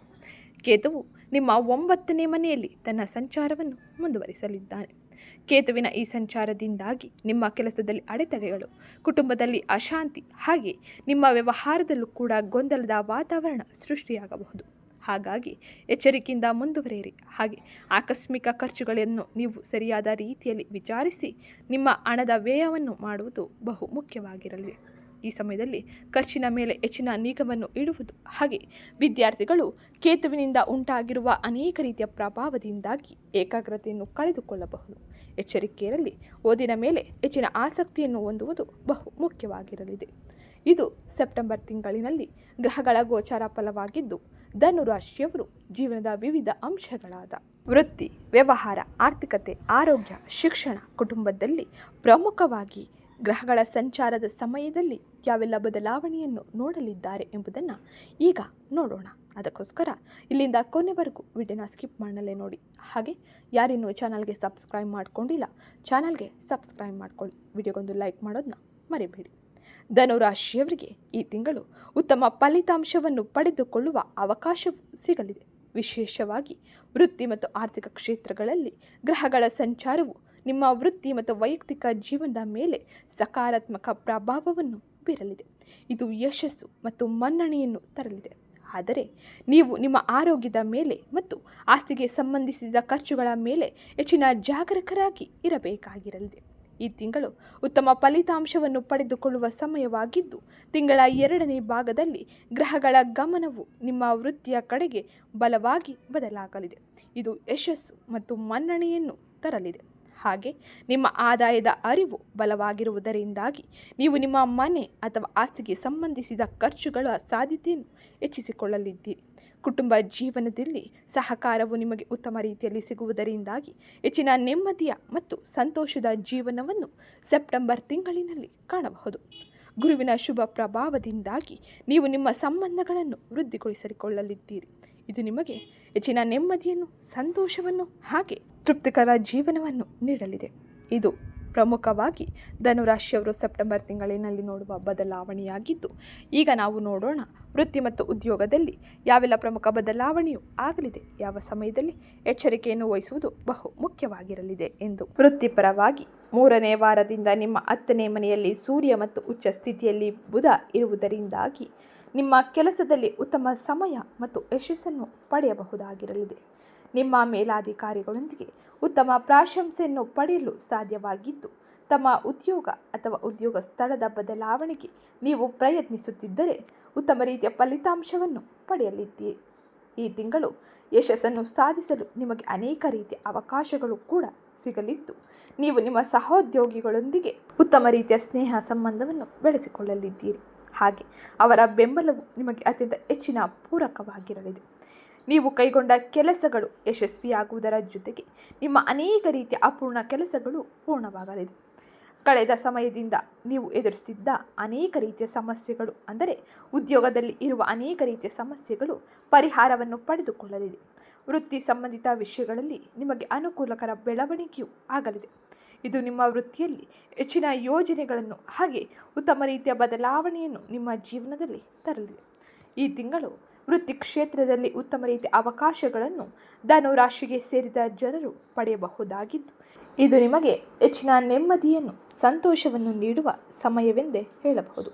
ಕೇತುವು ನಿಮ್ಮ ಒಂಬತ್ತನೇ ಮನೆಯಲ್ಲಿ ತನ್ನ ಸಂಚಾರವನ್ನು ಮುಂದುವರಿಸಲಿದ್ದಾನೆ. ಕೇತುವಿನ ಈ ಸಂಚಾರದಿಂದಾಗಿ ನಿಮ್ಮ ಕೆಲಸದಲ್ಲಿ ಅಡೆತಡೆಗಳು, ಕುಟುಂಬದಲ್ಲಿ ಅಶಾಂತಿ, ಹಾಗೆ ನಿಮ್ಮ ವ್ಯವಹಾರದಲ್ಲೂ ಕೂಡ ಗೊಂದಲದ ವಾತಾವರಣ ಸೃಷ್ಟಿಯಾಗಬಹುದು. ಹಾಗಾಗಿ ಎಚ್ಚರಿಕೆಯಿಂದ ಮುಂದುವರಿಯಿರಿ. ಹಾಗೆ ಆಕಸ್ಮಿಕ ಖರ್ಚುಗಳನ್ನು ನೀವು ಸರಿಯಾದ ರೀತಿಯಲ್ಲಿ ವಿಚಾರಿಸಿ ನಿಮ್ಮ ಹಣದ ವ್ಯಯವನ್ನು ಮಾಡುವುದು ಬಹು ಮುಖ್ಯವಾಗಿರಲಿದೆ ಈ ಸಮಯದಲ್ಲಿ ಖರ್ಚಿನ ಮೇಲೆ ಹೆಚ್ಚಿನ ನೀಗವನ್ನು ಇಡುವುದು ಹಾಗೆ ವಿದ್ಯಾರ್ಥಿಗಳು ಕೇತುವಿನಿಂದ ಉಂಟಾಗಿರುವ ಅನೇಕ ರೀತಿಯ ಪ್ರಭಾವದಿಂದಾಗಿ ಏಕಾಗ್ರತೆಯನ್ನು ಕಳೆದುಕೊಳ್ಳಬಹುದು. ಎಚ್ಚರಿಕೆಯಲ್ಲಿ ಓದಿನ ಮೇಲೆ ಹೆಚ್ಚಿನ ಆಸಕ್ತಿಯನ್ನು ಹೊಂದುವುದು ಬಹು ಮುಖ್ಯವಾಗಿರಲಿದೆ. ಇದು ಸೆಪ್ಟೆಂಬರ್ ತಿಂಗಳಿನಲ್ಲಿ ಗ್ರಹಗಳ ಗೋಚಾರ ಫಲವಾಗಿದ್ದು, ಧನುರಾಶಿಯವರು ಜೀವನದ ವಿವಿಧ ಅಂಶಗಳಾದ ವೃತ್ತಿ, ವ್ಯವಹಾರ, ಆರ್ಥಿಕತೆ, ಆರೋಗ್ಯ, ಶಿಕ್ಷಣ, ಕುಟುಂಬದಲ್ಲಿ ಪ್ರಮುಖವಾಗಿ ಗ್ರಹಗಳ ಸಂಚಾರದ ಸಮಯದಲ್ಲಿ ಯಾವೆಲ್ಲ ಬದಲಾವಣೆಯನ್ನು ನೋಡಲಿದ್ದಾರೆ ಎಂಬುದನ್ನು ಈಗ ನೋಡೋಣ. ಅದಕ್ಕೋಸ್ಕರ ಇಲ್ಲಿಂದ ಕೊನೆವರೆಗೂ ವಿಡಿಯೋನ ಸ್ಕಿಪ್ ಮಾಡಲೇ ನೋಡಿ. ಹಾಗೆ ಯಾರಿನ್ನೂ ಚಾನಲ್ಗೆ ಸಬ್ಸ್ಕ್ರೈಬ್ ಮಾಡ್ಕೊಂಡಿಲ್ಲ, ಚಾನಲ್ಗೆ ಸಬ್ಸ್ಕ್ರೈಬ್ ಮಾಡ್ಕೊಳ್ಳಿ. ವಿಡಿಯೋಗೊಂದು ಲೈಕ್ ಮಾಡೋದನ್ನ ಮರಿಬೇಡಿ. ಧನುರಾಶಿಯವರಿಗೆ ಈ ತಿಂಗಳು ಉತ್ತಮ ಫಲಿತಾಂಶವನ್ನು ಪಡೆದುಕೊಳ್ಳುವ ಅವಕಾಶ ಸಿಗಲಿದೆ. ವಿಶೇಷವಾಗಿ ವೃತ್ತಿ ಮತ್ತು ಆರ್ಥಿಕ ಕ್ಷೇತ್ರಗಳಲ್ಲಿ ಗ್ರಹಗಳ ಸಂಚಾರವು ನಿಮ್ಮ ವೃತ್ತಿ ಮತ್ತು ವೈಯಕ್ತಿಕ ಜೀವನದ ಮೇಲೆ ಸಕಾರಾತ್ಮಕ ಪ್ರಭಾವವನ್ನು ಬೀರಲಿದೆ. ಇದು ಯಶಸ್ಸು ಮತ್ತು ಮನ್ನಣೆಯನ್ನು ತರಲಿದೆ. ಆದರೆ ನೀವು ನಿಮ್ಮ ಆರೋಗ್ಯದ ಮೇಲೆ ಮತ್ತು ಆಸ್ತಿಗೆ ಸಂಬಂಧಿಸಿದ ಖರ್ಚುಗಳ ಮೇಲೆ ಹೆಚ್ಚಿನ ಜಾಗರೂಕರಾಗಿ ಇರಬೇಕಾಗಿರಲಿದೆ. ಈ ತಿಂಗಳು ಉತ್ತಮ ಫಲಿತಾಂಶವನ್ನು ಪಡೆದುಕೊಳ್ಳುವ ಸಮಯವಾಗಿದ್ದು, ತಿಂಗಳ ಎರಡನೇ ಭಾಗದಲ್ಲಿ ಗ್ರಹಗಳ ಗಮನವು ನಿಮ್ಮ ವೃತ್ತಿಯ ಕಡೆಗೆ ಬಲವಾಗಿ ಬದಲಾಗಲಿದೆ. ಇದು ಯಶಸ್ಸು ಮತ್ತು ಮನ್ನಣೆಯನ್ನು ತರಲಿದೆ. ಹಾಗೆ ನಿಮ್ಮ ಆದಾಯದ ಅರಿವು ಬಲವಾಗಿರುವುದರಿಂದಾಗಿ ನೀವು ನಿಮ್ಮ ಮನೆ ಅಥವಾ ಆಸ್ತಿಗೆ ಸಂಬಂಧಿಸಿದ ಖರ್ಚುಗಳ ಸಾಧ್ಯತೆಯನ್ನು ಹೆಚ್ಚಿಸಿಕೊಳ್ಳಲಿದ್ದೀರಿ. ಕುಟುಂಬ ಜೀವನದಲ್ಲಿ ಸಹಕಾರವು ನಿಮಗೆ ಉತ್ತಮ ರೀತಿಯಲ್ಲಿ ಸಿಗುವುದರಿಂದಾಗಿ ಹೆಚ್ಚಿನ ನೆಮ್ಮದಿಯ ಮತ್ತು ಸಂತೋಷದ ಜೀವನವನ್ನು ಸೆಪ್ಟೆಂಬರ್ ತಿಂಗಳಿನಲ್ಲಿ ಕಾಣಬಹುದು. ಗುರುವಿನ ಶುಭ ಪ್ರಭಾವದಿಂದಾಗಿ ನೀವು ನಿಮ್ಮ ಸಂಬಂಧಗಳನ್ನು ವೃದ್ಧಿಗೊಳಿಸಿಕೊಳ್ಳಲಿದ್ದೀರಿ. ಇದು ನಿಮಗೆ ಹೆಚ್ಚಿನ ನೆಮ್ಮದಿಯನ್ನು, ಸಂತೋಷವನ್ನು ಹಾಗೆ ತೃಪ್ತಿಕರ ಜೀವನವನ್ನು ನೀಡಲಿದೆ. ಇದು ಪ್ರಮುಖವಾಗಿ ಧನುರಾಶಿಯವರು ಸೆಪ್ಟೆಂಬರ್ ತಿಂಗಳಿನಲ್ಲಿ ನೋಡುವ ಬದಲಾವಣೆಯಾಗಿದ್ದು, ಈಗ ನಾವು ನೋಡೋಣ ವೃತ್ತಿ ಮತ್ತು ಉದ್ಯೋಗದಲ್ಲಿ ಯಾವೆಲ್ಲ ಪ್ರಮುಖ ಬದಲಾವಣೆಯು ಆಗಲಿದೆ, ಯಾವ ಸಮಯದಲ್ಲಿ ಎಚ್ಚರಿಕೆಯನ್ನು ವಹಿಸುವುದು ಬಹು ಮುಖ್ಯವಾಗಿರಲಿದೆ ಎಂದು. ವೃತ್ತಿಪರವಾಗಿ ಮೂರನೇ ವಾರದಿಂದ ನಿಮ್ಮ ಹತ್ತನೇ ಮನೆಯಲ್ಲಿ ಸೂರ್ಯ ಮತ್ತು ಉಚ್ಚ ಸ್ಥಿತಿಯಲ್ಲಿ ಬುಧ ಇರುವುದರಿಂದಾಗಿ ನಿಮ್ಮ ಕೆಲಸದಲ್ಲಿ ಉತ್ತಮ ಸಮಯ ಮತ್ತು ಯಶಸ್ಸನ್ನು ಪಡೆಯಬಹುದಾಗಿರಲಿದೆ. ನಿಮ್ಮ ಮೇಲಾಧಿಕಾರಿಗಳೊಂದಿಗೆ ಉತ್ತಮ ಪ್ರಾಶಂಸೆಯನ್ನು ಪಡೆಯಲು ಸಾಧ್ಯವಾಗಿದ್ದು, ತಮ್ಮ ಉದ್ಯೋಗ ಅಥವಾ ಉದ್ಯೋಗ ಸ್ಥಳದ ಬದಲಾವಣೆಗೆ ನೀವು ಪ್ರಯತ್ನಿಸುತ್ತಿದ್ದರೆ ಉತ್ತಮ ರೀತಿಯ ಫಲಿತಾಂಶವನ್ನು ಪಡೆಯಲಿದ್ದೀರಿ. ಈ ತಿಂಗಳು ಯಶಸ್ಸನ್ನು ಸಾಧಿಸಲು ನಿಮಗೆ ಅನೇಕ ರೀತಿಯ ಅವಕಾಶಗಳು ಕೂಡ ಸಿಗಲಿದ್ದು, ನೀವು ನಿಮ್ಮ ಸಹೋದ್ಯೋಗಿಗಳೊಂದಿಗೆ ಉತ್ತಮ ರೀತಿಯ ಸ್ನೇಹ ಸಂಬಂಧವನ್ನು ಬೆಳೆಸಿಕೊಳ್ಳಲಿದ್ದೀರಿ. ಹಾಗೆ ಅವರ ಬೆಂಬಲವು ನಿಮಗೆ ಅತ್ಯಂತ ಹೆಚ್ಚಿನ ಪೂರಕವಾಗಿರಲಿದೆ. ನೀವು ಕೈಗೊಂಡ ಕೆಲಸಗಳು ಯಶಸ್ವಿಯಾಗುವುದರ ಜೊತೆಗೆ ನಿಮ್ಮ ಅನೇಕ ರೀತಿಯ ಅಪೂರ್ಣ ಕೆಲಸಗಳು ಪೂರ್ಣವಾಗಲಿದೆ. ಕಳೆದ ಸಮಯದಿಂದ ನೀವು ಎದುರಿಸುತ್ತಿದ್ದ ಅನೇಕ ರೀತಿಯ ಸಮಸ್ಯೆಗಳು ಅಂದರೆ ಉದ್ಯೋಗದಲ್ಲಿ ಇರುವ ಅನೇಕ ರೀತಿಯ ಸಮಸ್ಯೆಗಳು ಪರಿಹಾರವನ್ನು ಪಡೆದುಕೊಳ್ಳಲಿದೆ. ವೃತ್ತಿ ಸಂಬಂಧಿತ ವಿಷಯಗಳಲ್ಲಿ ನಿಮಗೆ ಅನುಕೂಲಕರ ಬೆಳವಣಿಗೆಯೂ ಆಗಲಿದೆ. ಇದು ನಿಮ್ಮ ವೃತ್ತಿಯಲ್ಲಿ ಹೆಚ್ಚಿನ ಯೋಜನೆಗಳನ್ನು ಹಾಗೆ ಉತ್ತಮ ರೀತಿಯ ಬದಲಾವಣೆಯನ್ನು ನಿಮ್ಮ ಜೀವನದಲ್ಲಿ ತರಲಿದೆ. ಈ ತಿಂಗಳು ವೃತ್ತಿ ಕ್ಷೇತ್ರದಲ್ಲಿ ಉತ್ತಮ ರೀತಿಯ ಅವಕಾಶಗಳನ್ನು ಧನುರಾಶಿಗೆ ಸೇರಿದ ಜನರು ಪಡೆಯಬಹುದಾಗಿದ್ದು ಇದು ನಿಮಗೆ ಹೆಚ್ಚಿನ ನೆಮ್ಮದಿಯನ್ನು, ಸಂತೋಷವನ್ನು ನೀಡುವ ಸಮಯವೆಂದೇ ಹೇಳಬಹುದು.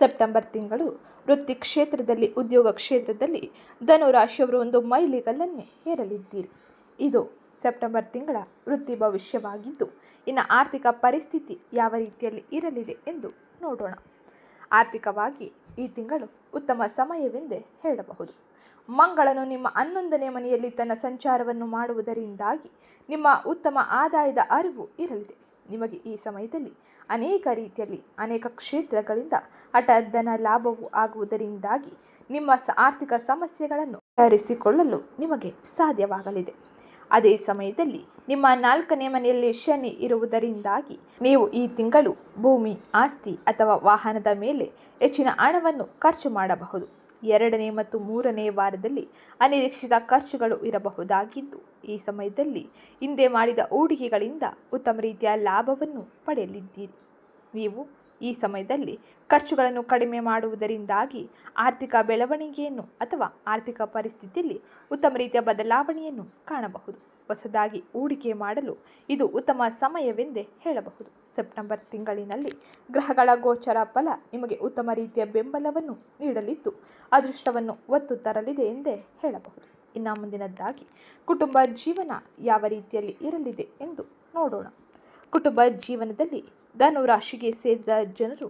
ಸೆಪ್ಟೆಂಬರ್ ತಿಂಗಳು ವೃತ್ತಿ ಕ್ಷೇತ್ರದಲ್ಲಿ ಉದ್ಯೋಗ ಕ್ಷೇತ್ರದಲ್ಲಿ ಧನುರಾಶಿಯವರು ಒಂದು ಮೈಲಿಗಲ್ಲನ್ನೇ ಹೇರಲಿದ್ದೀರಿ ಇದು ಸೆಪ್ಟೆಂಬರ್ ತಿಂಗಳ ವೃತ್ತಿ ಭವಿಷ್ಯವಾಗಿದ್ದು, ಇನ್ನು ಆರ್ಥಿಕ ಪರಿಸ್ಥಿತಿ ಯಾವ ರೀತಿಯಲ್ಲಿ ಇರಲಿದೆ ಎಂದು ನೋಡೋಣ. ಆರ್ಥಿಕವಾಗಿ ಈ ತಿಂಗಳು ಉತ್ತಮ ಸಮಯವೆಂದೇ ಹೇಳಬಹುದು. ಮಂಗಳನು ನಿಮ್ಮ ಹನ್ನೊಂದನೇ ಮನೆಯಲ್ಲಿ ತನ್ನ ಸಂಚಾರವನ್ನು ಮಾಡುವುದರಿಂದಾಗಿ ನಿಮ್ಮ ಉತ್ತಮ ಆದಾಯದ ಅರಿವು ಇರಲಿದೆ. ನಿಮಗೆ ಈ ಸಮಯದಲ್ಲಿ ಅನೇಕ ರೀತಿಯಲ್ಲಿ ಅನೇಕ ಕ್ಷೇತ್ರಗಳಿಂದ ಹಠಾಧನ ಲಾಭವು ಆಗುವುದರಿಂದಾಗಿ ನಿಮ್ಮ ಆರ್ಥಿಕ ಸಮಸ್ಯೆಗಳನ್ನು ಪರಿಹರಿಸಿಕೊಳ್ಳಲು ನಿಮಗೆ ಸಾಧ್ಯವಾಗಲಿದೆ. ಅದೇ ಸಮಯದಲ್ಲಿ ನಿಮ್ಮ ನಾಲ್ಕನೇ ಮನೆಯಲ್ಲಿ ಶನಿ ಇರುವುದರಿಂದಾಗಿ ನೀವು ಈ ತಿಂಗಳು ಭೂಮಿ, ಆಸ್ತಿ ಅಥವಾ ವಾಹನದ ಮೇಲೆ ಹೆಚ್ಚಿನ ಹಣವನ್ನು ಖರ್ಚು ಮಾಡಬಹುದು. ಎರಡನೇ ಮತ್ತು ಮೂರನೇ ವಾರದಲ್ಲಿ ಅನಿರೀಕ್ಷಿತ ಖರ್ಚುಗಳು ಇರಬಹುದಾಗಿದ್ದು, ಈ ಸಮಯದಲ್ಲಿ ಹಿಂದೆ ಮಾಡಿದ ಹೂಡಿಕೆಗಳಿಂದ ಉತ್ತಮ ರೀತಿಯ ಲಾಭವನ್ನು ಪಡೆಯಲಿದ್ದೀರಿ. ನೀವು ಈ ಸಮಯದಲ್ಲಿ ಖರ್ಚುಗಳನ್ನು ಕಡಿಮೆ ಮಾಡುವುದರಿಂದಾಗಿ ಆರ್ಥಿಕ ಬೆಳವಣಿಗೆಯನ್ನು ಅಥವಾ ಆರ್ಥಿಕ ಪರಿಸ್ಥಿತಿಯಲ್ಲಿ ಉತ್ತಮ ರೀತಿಯ ಬದಲಾವಣೆಯನ್ನು ಕಾಣಬಹುದು. ಹೊಸದಾಗಿ ಹೂಡಿಕೆ ಮಾಡಲು ಇದು ಉತ್ತಮ ಸಮಯವೆಂದೇ ಹೇಳಬಹುದು. ಸೆಪ್ಟೆಂಬರ್ ತಿಂಗಳಿನಲ್ಲಿ ಗ್ರಹಗಳ ಗೋಚರ ಫಲ ನಿಮಗೆ ಉತ್ತಮ ರೀತಿಯ ಬೆಂಬಲವನ್ನು ನೀಡಲಿದ್ದು, ಅದೃಷ್ಟವನ್ನು ಒತ್ತು ತರಲಿದೆ ಎಂದೇ ಹೇಳಬಹುದು. ಇನ್ನು ಮುಂದಿನದ್ದಾಗಿ ಕುಟುಂಬ ಜೀವನ ಯಾವ ರೀತಿಯಲ್ಲಿ ಇರಲಿದೆ ಎಂದು ನೋಡೋಣ. ಕುಟುಂಬ ಜೀವನದಲ್ಲಿ ಧನು ರಾಶಿಗೆ ಸೇರಿದ ಜನರು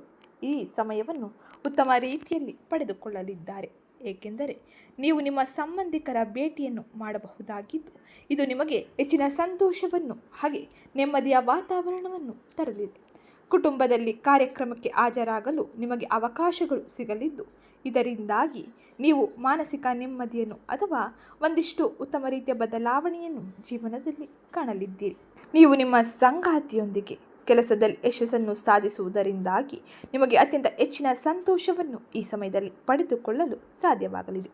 ಈ ಸಮಯವನ್ನು ಉತ್ತಮ ರೀತಿಯಲ್ಲಿ ಪಡೆದುಕೊಳ್ಳಲಿದ್ದಾರೆ. ಏಕೆಂದರೆ ನೀವು ನಿಮ್ಮ ಸಂಬಂಧಿಕರ ಭೇಟಿಯನ್ನು ಮಾಡಬಹುದಾಗಿದ್ದು, ಇದು ನಿಮಗೆ ಹೆಚ್ಚಿನ ಸಂತೋಷವನ್ನು ಹಾಗೆ ನೆಮ್ಮದಿಯ ವಾತಾವರಣವನ್ನು ತರಲಿದೆ. ಕುಟುಂಬದಲ್ಲಿ ಕಾರ್ಯಕ್ರಮಕ್ಕೆ ಹಾಜರಾಗಲು ನಿಮಗೆ ಅವಕಾಶಗಳು ಸಿಗಲಿದ್ದು, ಇದರಿಂದಾಗಿ ನೀವು ಮಾನಸಿಕ ನೆಮ್ಮದಿಯನ್ನು ಅಥವಾ ಒಂದಿಷ್ಟು ಉತ್ತಮ ರೀತಿಯ ಬದಲಾವಣೆಯನ್ನು ಜೀವನದಲ್ಲಿ ಕಾಣಲಿದ್ದೀರಿ. ನೀವು ನಿಮ್ಮ ಸಂಗಾತಿಯೊಂದಿಗೆ ಕೆಲಸದಲ್ಲಿ ಯಶಸ್ಸನ್ನು ಸಾಧಿಸುವುದರಿಂದಾಗಿ ನಿಮಗೆ ಅತ್ಯಂತ ಹೆಚ್ಚಿನ ಸಂತೋಷವನ್ನು ಈ ಸಮಯದಲ್ಲಿ ಪಡೆದುಕೊಳ್ಳಲು ಸಾಧ್ಯವಾಗಲಿದೆ.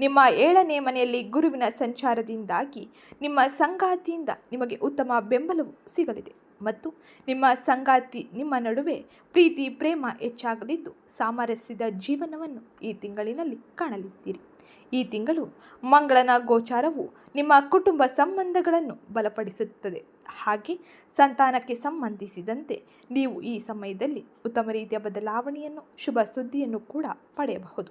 ನಿಮ್ಮ ಏಳನೇ ಮನೆಯಲ್ಲಿ ಗುರುವಿನ ಸಂಚಾರದಿಂದಾಗಿ ನಿಮ್ಮ ಸಂಗಾತಿಯಿಂದ ನಿಮಗೆ ಉತ್ತಮ ಬೆಂಬಲವು ಸಿಗಲಿದೆ ಮತ್ತು ನಿಮ್ಮ ಸಂಗಾತಿ ನಿಮ್ಮ ನಡುವೆ ಪ್ರೀತಿ, ಪ್ರೇಮ ಹೆಚ್ಚಾಗಲಿದ್ದು ಸಾಮರಸ್ಯದ ಜೀವನವನ್ನು ಈ ತಿಂಗಳಿನಲ್ಲಿ ಕಾಣಲಿದ್ದೀರಿ. ಈ ತಿಂಗಳು ಮಂಗಳನ ಗೋಚಾರವು ನಿಮ್ಮ ಕುಟುಂಬ ಸಂಬಂಧಗಳನ್ನು ಬಲಪಡಿಸುತ್ತದೆ. ಹಾಗೆ ಸಂತಾನಕ್ಕೆ ಸಂಬಂಧಿಸಿದಂತೆ ನೀವು ಈ ಸಮಯದಲ್ಲಿ ಉತ್ತಮ ರೀತಿಯ ಬದಲಾವಣೆಯನ್ನು, ಶುಭ ಸುದ್ದಿಯನ್ನು ಕೂಡ ಪಡೆಯಬಹುದು.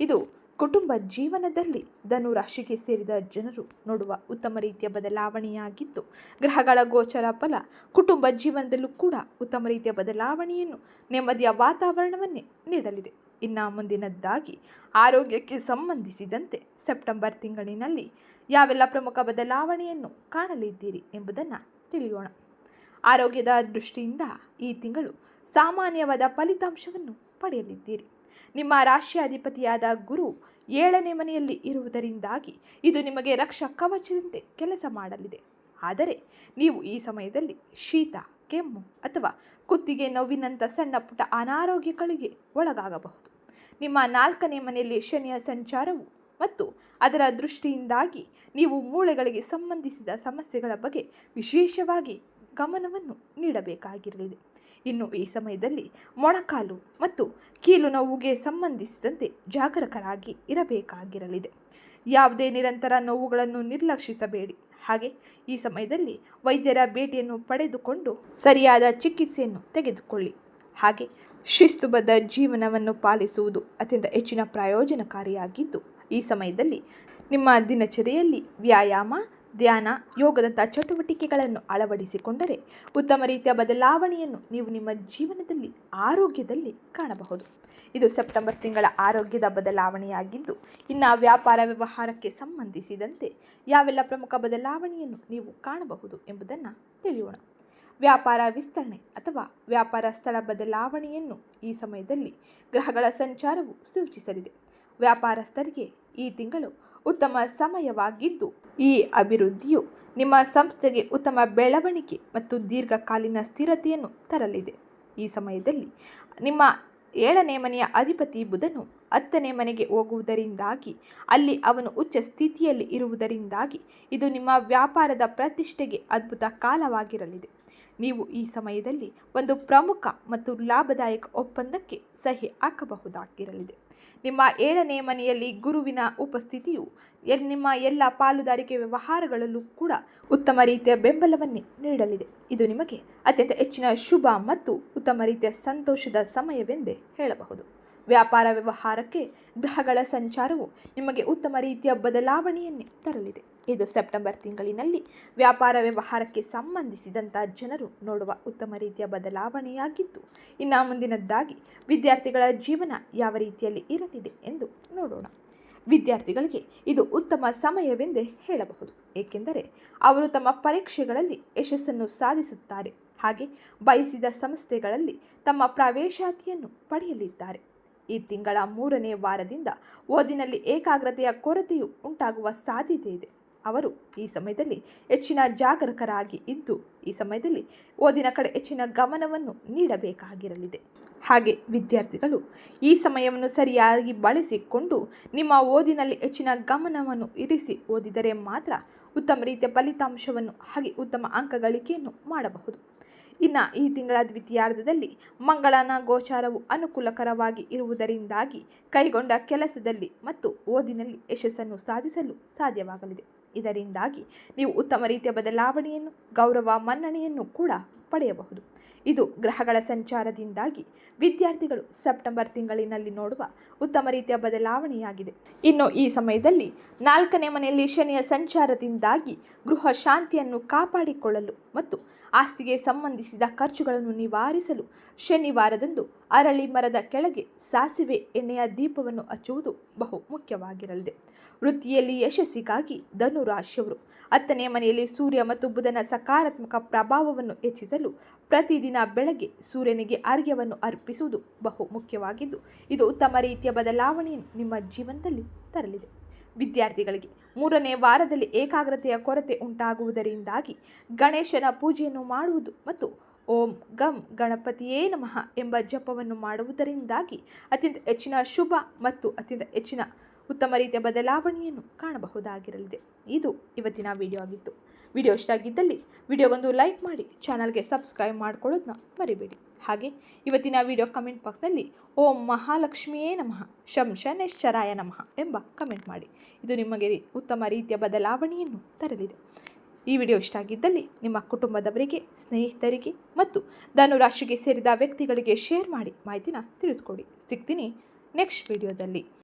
ಇದು ಕುಟುಂಬ ಜೀವನದಲ್ಲಿ ಧನು ರಾಶಿಗೆ ಸೇರಿದ ಜನರು ನೋಡುವ ಉತ್ತಮ ರೀತಿಯ ಬದಲಾವಣೆಯಾಗಿದ್ದು, ಗ್ರಹಗಳ ಗೋಚರ ಫಲ ಕುಟುಂಬ ಜೀವನದಲ್ಲೂ ಕೂಡ ಉತ್ತಮ ರೀತಿಯ ಬದಲಾವಣೆಯನ್ನು ನೆಮ್ಮದಿಯ ವಾತಾವರಣವನ್ನೇ ನೀಡಲಿದೆ. ಇನ್ನು ಮುಂದಿನದ್ದಾಗಿ ಆರೋಗ್ಯಕ್ಕೆ ಸಂಬಂಧಿಸಿದಂತೆ ಸೆಪ್ಟೆಂಬರ್ ತಿಂಗಳಿನಲ್ಲಿ ಯಾವೆಲ್ಲ ಪ್ರಮುಖ ಬದಲಾವಣೆಯನ್ನು ಕಾಣಲಿದ್ದೀರಿ ಎಂಬುದನ್ನು ತಿಳಿಯೋಣ. ಆರೋಗ್ಯದ ದೃಷ್ಟಿಯಿಂದ ಈ ತಿಂಗಳು ಸಾಮಾನ್ಯವಾದ ಫಲಿತಾಂಶವನ್ನು ಪಡೆಯಲಿದ್ದೀರಿ. ನಿಮ್ಮ ರಾಶಿಯಾಧಿಪತಿಯಾದ ಗುರು ಏಳನೇ ಮನೆಯಲ್ಲಿ ಇರುವುದರಿಂದಾಗಿ ಇದು ನಿಮಗೆ ರಕ್ಷಾ ಕವಚದಂತೆ ಕೆಲಸ ಮಾಡಲಿದೆ. ಆದರೆ ನೀವು ಈ ಸಮಯದಲ್ಲಿ ಶೀತ, ಕೆಮ್ಮು ಅಥವಾ ಕುತ್ತಿಗೆ ನೋವಿನಂಥ ಸಣ್ಣ ಪುಟ್ಟ ಅನಾರೋಗ್ಯಗಳಿಗೆ ಒಳಗಾಗಬಹುದು. ನಿಮ್ಮ ನಾಲ್ಕನೇ ಮನೆಯಲ್ಲಿ ಶನಿಯ ಸಂಚಾರವು ಮತ್ತು ಅದರ ದೃಷ್ಟಿಯಿಂದಾಗಿ ನೀವು ಮೂಳೆಗಳಿಗೆ ಸಂಬಂಧಿಸಿದ ಸಮಸ್ಯೆಗಳ ಬಗ್ಗೆ ವಿಶೇಷವಾಗಿ ಗಮನವನ್ನು ನೀಡಬೇಕಾಗಿರಲಿದೆ. ಇನ್ನು ಈ ಸಮಯದಲ್ಲಿ ಮೊಣಕಾಲು ಮತ್ತು ಕೀಲು ನೋವುಗೆ ಸಂಬಂಧಿಸಿದಂತೆ ಜಾಗರೂಕರಾಗಿ ಇರಬೇಕಾಗಿರಲಿದೆ. ಯಾವುದೇ ನಿರಂತರ ನೋವುಗಳನ್ನು ನಿರ್ಲಕ್ಷಿಸಬೇಡಿ. ಹಾಗೆ ಈ ಸಮಯದಲ್ಲಿ ವೈದ್ಯರ ಭೇಟಿಯನ್ನು ಪಡೆದುಕೊಂಡು ಸರಿಯಾದ ಚಿಕಿತ್ಸೆಯನ್ನು ತೆಗೆದುಕೊಳ್ಳಿ. ಹಾಗೆ ಶಿಸ್ತುಬದ್ಧ ಜೀವನವನ್ನು ಪಾಲಿಸುವುದು ಅತ್ಯಂತ ಹೆಚ್ಚಿನ ಪ್ರಯೋಜನಕಾರಿಯಾಗಿದ್ದು, ಈ ಸಮಯದಲ್ಲಿ ನಿಮ್ಮ ದಿನಚರಿಯಲ್ಲಿ ವ್ಯಾಯಾಮ, ಧ್ಯಾನ, ಯೋಗದಂಥ ಚಟುವಟಿಕೆಗಳನ್ನು ಅಳವಡಿಸಿಕೊಂಡರೆ ಉತ್ತಮ ರೀತಿಯ ಬದಲಾವಣೆಯನ್ನು ನೀವು ನಿಮ್ಮ ಜೀವನದಲ್ಲಿ, ಆರೋಗ್ಯದಲ್ಲಿ ಕಾಣಬಹುದು. ಇದು ಸೆಪ್ಟೆಂಬರ್ ತಿಂಗಳ ಆರೋಗ್ಯದ ಬದಲಾವಣೆಯಾಗಿದ್ದು, ಇನ್ನು ವ್ಯಾಪಾರ ವ್ಯವಹಾರಕ್ಕೆ ಸಂಬಂಧಿಸಿದಂತೆ ಯಾವೆಲ್ಲ ಪ್ರಮುಖ ಬದಲಾವಣೆಯನ್ನು ನೀವು ಕಾಣಬಹುದು ಎಂಬುದನ್ನು ತಿಳಿಯೋಣ. ವ್ಯಾಪಾರ ವಿಸ್ತರಣೆ ಅಥವಾ ವ್ಯಾಪಾರ ಸ್ಥಳ ಬದಲಾವಣೆಯನ್ನು ಈ ಸಮಯದಲ್ಲಿ ಗ್ರಹಗಳ ಸಂಚಾರವು ಸೂಚಿಸಲಿದೆ. ವ್ಯಾಪಾರಸ್ಥರಿಗೆ ಈ ತಿಂಗಳು ಉತ್ತಮ ಸಮಯವಾಗಿದ್ದು, ಈ ಅಭಿವೃದ್ಧಿಯು ನಿಮ್ಮ ಸಂಸ್ಥೆಗೆ ಉತ್ತಮ ಬೆಳವಣಿಗೆ ಮತ್ತು ದೀರ್ಘಕಾಲೀನ ಸ್ಥಿರತೆಯನ್ನು ತರಲಿದೆ. ಈ ಸಮಯದಲ್ಲಿ ನಿಮ್ಮ ಏಳನೇ ಮನೆಯ ಅಧಿಪತಿ ಬುಧನು ಹತ್ತನೇ ಮನೆಗೆ ಹೋಗುವುದರಿಂದಾಗಿ, ಅಲ್ಲಿ ಅವನು ಉಚ್ಚ ಸ್ಥಿತಿಯಲ್ಲಿ ಇರುವುದರಿಂದಾಗಿ ಇದು ನಿಮ್ಮ ವ್ಯಾಪಾರದ ಪ್ರತಿಷ್ಠೆಗೆ ಅದ್ಭುತ ಕಾಲವಾಗಿರಲಿದೆ. ನೀವು ಈ ಸಮಯದಲ್ಲಿ ಒಂದು ಪ್ರಮುಖ ಮತ್ತು ಲಾಭದಾಯಕ ಒಪ್ಪಂದಕ್ಕೆ ಸಹಿ ಹಾಕಬಹುದಾಗಿರಲಿದೆ. ನಿಮ್ಮ ಏಳನೇ ಮನೆಯಲ್ಲಿ ಗುರುವಿನ ಉಪಸ್ಥಿತಿಯು ನಿಮ್ಮ ಎಲ್ಲ ಪಾಲುದಾರಿಕೆ ವ್ಯವಹಾರಗಳಲ್ಲೂ ಕೂಡ ಉತ್ತಮ ರೀತಿಯ ಬೆಂಬಲವನ್ನೇ ನೀಡಲಿದೆ. ಇದು ನಿಮಗೆ ಅತ್ಯಂತ ಹೆಚ್ಚಿನ ಶುಭ ಮತ್ತು ಉತ್ತಮ ರೀತಿಯ ಸಂತೋಷದ ಸಮಯವೆಂದೇ ಹೇಳಬಹುದು. ವ್ಯಾಪಾರ ವ್ಯವಹಾರಕ್ಕೆ ಗ್ರಹಗಳ ಸಂಚಾರವು ನಿಮಗೆ ಉತ್ತಮ ರೀತಿಯ ಬದಲಾವಣೆಯನ್ನೇ ತರಲಿದೆ. ಇದು ಸೆಪ್ಟೆಂಬರ್ ತಿಂಗಳಿನಲ್ಲಿ ವ್ಯಾಪಾರ ವ್ಯವಹಾರಕ್ಕೆ ಸಂಬಂಧಿಸಿದಂಥ ಜನರು ನೋಡುವ ಉತ್ತಮ ರೀತಿಯ ಬದಲಾವಣೆಯಾಗಿದ್ದು, ಇನ್ನು ಮುಂದಿನದ್ದಾಗಿ ವಿದ್ಯಾರ್ಥಿಗಳ ಜೀವನ ಯಾವ ರೀತಿಯಲ್ಲಿ ಇರಲಿದೆ ಎಂದು ನೋಡೋಣ. ವಿದ್ಯಾರ್ಥಿಗಳಿಗೆ ಇದು ಉತ್ತಮ ಸಮಯವೆಂದೇ ಹೇಳಬಹುದು, ಏಕೆಂದರೆ ಅವರು ತಮ್ಮ ಪರೀಕ್ಷೆಗಳಲ್ಲಿ ಯಶಸ್ಸನ್ನು ಸಾಧಿಸುತ್ತಾರೆ. ಹಾಗೆ ಬಯಸಿದ ಸಂಸ್ಥೆಗಳಲ್ಲಿ ತಮ್ಮ ಪ್ರವೇಶಾತಿಯನ್ನು ಪಡೆಯಲಿದ್ದಾರೆ. ಈ ತಿಂಗಳ ಮೂರನೇ ವಾರದಿಂದ ಓದಿನಲ್ಲಿ ಏಕಾಗ್ರತೆಯ ಕೊರತೆಯು ಉಂಟಾಗುವ ಸಾಧ್ಯತೆ ಇದೆ. ಅವರು ಈ ಸಮಯದಲ್ಲಿ ಹೆಚ್ಚಿನ ಜಾಗರೂಕರಾಗಿ ಇದ್ದು ಈ ಸಮಯದಲ್ಲಿ ಓದಿನ ಕಡೆ ಹೆಚ್ಚಿನ ಗಮನವನ್ನು ನೀಡಬೇಕಾಗಿರಲಿದೆ. ಹಾಗೆ ವಿದ್ಯಾರ್ಥಿಗಳು ಈ ಸಮಯವನ್ನು ಸರಿಯಾಗಿ ಬಳಸಿಕೊಂಡು ನಿಮ್ಮ ಓದಿನಲ್ಲಿ ಹೆಚ್ಚಿನ ಗಮನವನ್ನು ಇರಿಸಿ ಓದಿದರೆ ಮಾತ್ರ ಉತ್ತಮ ರೀತಿಯ ಫಲಿತಾಂಶವನ್ನು ಹಾಗೆ ಉತ್ತಮ ಅಂಕ ಗಳಿಕೆಯನ್ನು ಮಾಡಬಹುದು. ಇನ್ನು ಈ ತಿಂಗಳ ದ್ವಿತೀಯಾರ್ಧದಲ್ಲಿ ಮಂಗಳನ ಗೋಚಾರವು ಅನುಕೂಲಕರವಾಗಿ ಇರುವುದರಿಂದಾಗಿ ಕೈಗೊಂಡ ಕೆಲಸದಲ್ಲಿ ಮತ್ತು ಓದಿನಲ್ಲಿ ಯಶಸ್ಸನ್ನು ಸಾಧಿಸಲು ಸಾಧ್ಯವಾಗಲಿದೆ. ಇದರಿಂದಾಗಿ ನೀವು ಉತ್ತಮ ರೀತಿಯ ಬದಲಾವಣೆಯನ್ನು, ಗೌರವ, ಮನ್ನಣೆಯನ್ನು ಕೂಡ ಪಡೆಯಬಹುದು. ಇದು ಗ್ರಹಗಳ ಸಂಚಾರದಿಂದಾಗಿ ವಿದ್ಯಾರ್ಥಿಗಳು ಸೆಪ್ಟೆಂಬರ್ ತಿಂಗಳಿನಲ್ಲಿ ನೋಡುವ ಉತ್ತಮ ರೀತಿಯ ಬದಲಾವಣೆಯಾಗಿದೆ. ಇನ್ನು ಈ ಸಮಯದಲ್ಲಿ ನಾಲ್ಕನೇ ಮನೆಯಲ್ಲಿ ಶನಿಯ ಸಂಚಾರದಿಂದಾಗಿ ಗೃಹ ಶಾಂತಿಯನ್ನು ಕಾಪಾಡಿಕೊಳ್ಳಲು ಮತ್ತು ಆಸ್ತಿಗೆ ಸಂಬಂಧಿಸಿದ ಖರ್ಚುಗಳನ್ನು ನಿವಾರಿಸಲು ಶನಿವಾರದಂದು ಅರಳಿ ಮರದ ಕೆಳಗೆ ಸಾಸಿವೆ ಎಣ್ಣೆಯ ದೀಪವನ್ನು ಹಚ್ಚುವುದು ಬಹು ಮುಖ್ಯವಾಗಿರಲಿದೆ ವೃತ್ತಿಯಲ್ಲಿ ಯಶಸ್ಸಿಗಾಗಿ ಧನು ರಾಶಿಯವರು ಹತ್ತನೇ ಮನೆಯಲ್ಲಿ ಸೂರ್ಯ ಮತ್ತು ಬುಧನ ಸಕಾರಾತ್ಮಕ ಪ್ರಭಾವವನ್ನು ಹೆಚ್ಚಿಸಲು ಪ್ರತಿದಿನ ಬೆಳಗ್ಗೆ ಸೂರ್ಯನಿಗೆ ಅರ್ಘ್ಯವನ್ನು ಅರ್ಪಿಸುವುದು ಬಹು ಮುಖ್ಯವಾಗಿದ್ದು, ಇದು ಉತ್ತಮ ರೀತಿಯ ಬದಲಾವಣೆಯನ್ನು ನಿಮ್ಮ ಜೀವನದಲ್ಲಿ ತರಲಿದೆ. ವಿದ್ಯಾರ್ಥಿಗಳಿಗೆ ಮೂರನೇ ವಾರದಲ್ಲಿ ಏಕಾಗ್ರತೆಯ ಕೊರತೆ ಉಂಟಾಗುವುದರಿಂದಾಗಿ ಗಣೇಶನ ಪೂಜೆಯನ್ನು ಮಾಡುವುದು ಮತ್ತು ಓಂ ಗಂ ಗಣಪತಿಯೇ ನಮಃ ಎಂಬ ಜಪವನ್ನು ಮಾಡುವುದರಿಂದಾಗಿ ಅತ್ಯಂತ ಹೆಚ್ಚಿನ ಶುಭ ಮತ್ತು ಅತ್ಯಂತ ಹೆಚ್ಚಿನ ಉತ್ತಮ ರೀತಿಯ ಬದಲಾವಣೆಯನ್ನು ಕಾಣಬಹುದಾಗಿರಲಿದೆ. ಇದು ಇವತ್ತಿನ ವಿಡಿಯೋ ಆಗಿತ್ತು. ವಿಡಿಯೋ ಇಷ್ಟ ಆಗಿದ್ದಲ್ಲಿ ವಿಡಿಯೋಗೊಂದು ಲೈಕ್ ಮಾಡಿ ಚಾನಲ್ಗೆ ಸಬ್ಸ್ಕ್ರೈಬ್ ಮಾಡ್ಕೊಳ್ಳೋದನ್ನ ಮರಿಬೇಡಿ. ಹಾಗೆ ಇವತ್ತಿನ ವಿಡಿಯೋ ಕಮೆಂಟ್ ಬಾಕ್ಸ್ನಲ್ಲಿ ಓಂ ಮಹಾಲಕ್ಷ್ಮಿಯೇ ನಮಃ ಶಂಶನೇಶ್ವರಾಯ ನಮಃ ಎಂಬ ಕಮೆಂಟ್ ಮಾಡಿ. ಇದು ನಿಮಗೆ ಉತ್ತಮ ರೀತಿಯ ಬದಲಾವಣೆಯನ್ನು ತರಲಿದೆ. ಈ ವಿಡಿಯೋ ಇಷ್ಟ ಆಗಿದ್ದಲ್ಲಿ ನಿಮ್ಮ ಕುಟುಂಬದವರಿಗೆ, ಸ್ನೇಹಿತರಿಗೆ ಮತ್ತು ಧನುರಾಶಿಗೆ ಸೇರಿದ ವ್ಯಕ್ತಿಗಳಿಗೆ ಶೇರ್ ಮಾಡಿ ಮಾಹಿತಿನ ತಿಳಿಸ್ಕೊಡಿ. ಸಿಗ್ತೀನಿ ನೆಕ್ಸ್ಟ್ ವಿಡಿಯೋದಲ್ಲಿ